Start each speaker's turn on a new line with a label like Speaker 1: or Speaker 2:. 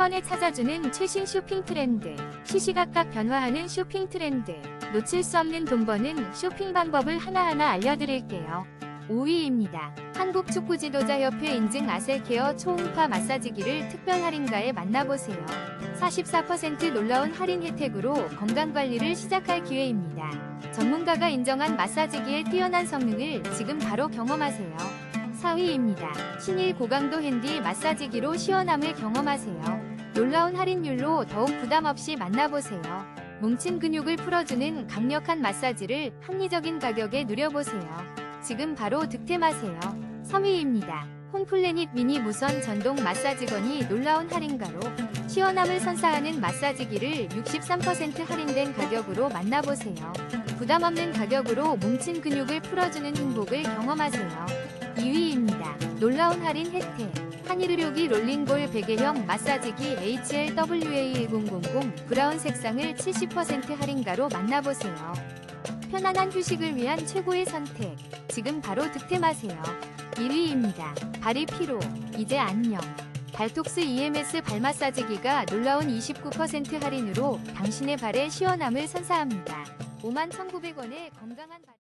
Speaker 1: 번에 찾아주는 최신 쇼핑 트렌드. 시시각각 변화하는 쇼핑 트렌드. 놓칠 수 없는 돈 버는 쇼핑 방법을 하나하나 알려드릴게요. 5위입니다. 한국축구지도자협회 인증 아셀케어 초음파 마사지기를 특별 할인가에 만나보세요. 44% 놀라운 할인 혜택으로 건강관리를 시작할 기회입니다. 전문가가 인정한 마사지기의 뛰어난 성능을 지금 바로 경험하세요. 4위입니다. 신일 고강도 핸디 마사지기로 시원함을 경험하세요. 놀라운 할인율로 더욱 부담 없이 만나보세요. 뭉친 근육을 풀어주는 강력한 마사지를 합리적인 가격에 누려보세요. 지금 바로 득템하세요. 3위입니다. 홈플래닛 미니 무선 전동 마사지건이 놀라운 할인가로 시원함을 선사하는 마사지기를 63% 할인된 가격으로 만나보세요. 부담 없는 가격으로 뭉친 근육을 풀어주는 행복을 경험하세요. 2위입니다. 놀라운 할인 혜택. 한일의료기 롤링볼 베개형 마사지기 HLWA1000 브라운 색상을 70% 할인가로 만나보세요. 편안한 휴식을 위한 최고의 선택. 지금 바로 득템하세요. 1위입니다. 발이 피로. 이제 안녕. 발톡스 EMS 발 마사지기가 놀라운 29% 할인으로 당신의 발에 시원함을 선사합니다. 51,900원의 건강한 발